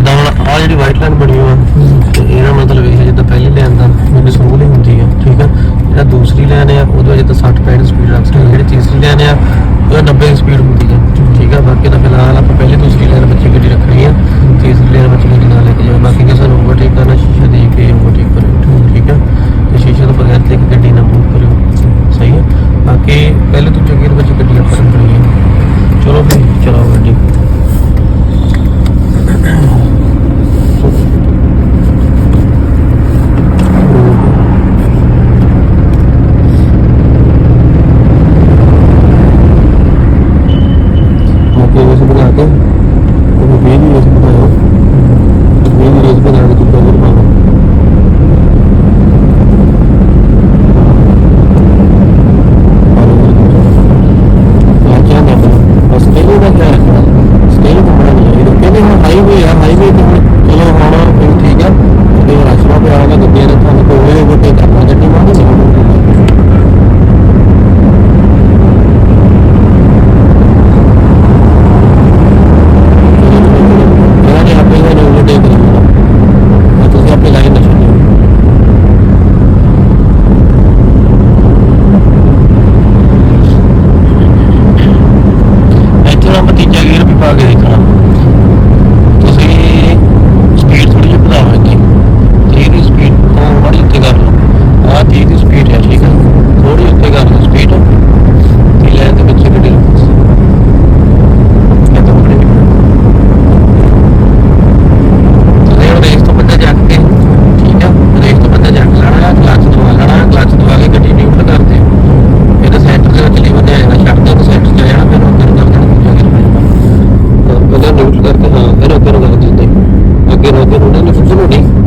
ਜਿੱਦਾਂ ਹੁਣ ਆ ਜਿਹੜੀ ਵਾਈਟ ਲਾਈਨ ਬਣੀ ਹੋਆ ਤੇ ਇਹਦਾ ਮਤਲਬ ਇਹ ਹੈ ਜਿੱਦਾਂ ਪਹਿਲੀ ਲਾਈਨ ਦਾ ਮੈਨੂੰ ਸਲੋਲੀ ਹੁੰਦੀ ਹੈ ਠੀਕ ਹੈ ਜਿਹੜਾ ਦੂਸਰੀ ਲਾਈਨ ਹੈ ਉਹਦੇ ਵਿੱਚ ਤਾਂ 60 65 ਸਪੀਡ ਰੱਖ ਸਕਦੇ ਜਿਹੜੀ ਤੀਸਰੀ ਲਾਈਨ ਹੈ ਉਹਦਾ 90 ਸਪੀਡ ਹੁੰਦੀ ਹੈ ਠੀਕ ਹੈ ਬਾਕੀ ਤਾਂ ਫਿਲਹਾਲ ਆਪਾਂ ਪਹਿਲੀ ਦੂਸਰੀ ਲਾਈਨ ਬੱਚੇ ਗੱਡੀ ਰੱਖਣੀ ਹੈ ਤੀਸਰੀ ਲਾਈਨ ਬੱਚੇ ਗੱਡੀ ਨਾਲ ਲੈ ਕੇ ਜਾਓ। ਬਾਕੀ ਕਿਸੇ ਨੂੰ ਓਵਰਟੇਕ ਕਰਨਾ, ਸ਼ੀਸ਼ੇ ਦੇ ਕੇ ਓਵਰਟੇਕ ਕਰੋ ਠੀਕ ਹੈ ਤੇ ਸ਼ੀਸ਼ੇ ਤੋਂ ਬਗੈਰ ਤੇ ਗੱਡੀ ਨਾ ਮੂਵ ਕਰਿਓ। ਸਹੀ ਹੈ ਬਾਕੀ ਪਹਿਲੇ ਪੁਸ਼ ਕਰਕੇ ਹਾਂ ਕਰੋ ਕਰੋ ਕਰਦੇ ਹੁੰਦੇ ਅੱਗੇ ਨੂੰ ਅੱਗੇ ਨੂੰ ਨਾ ਸੁਣੋ ਨਹੀਂ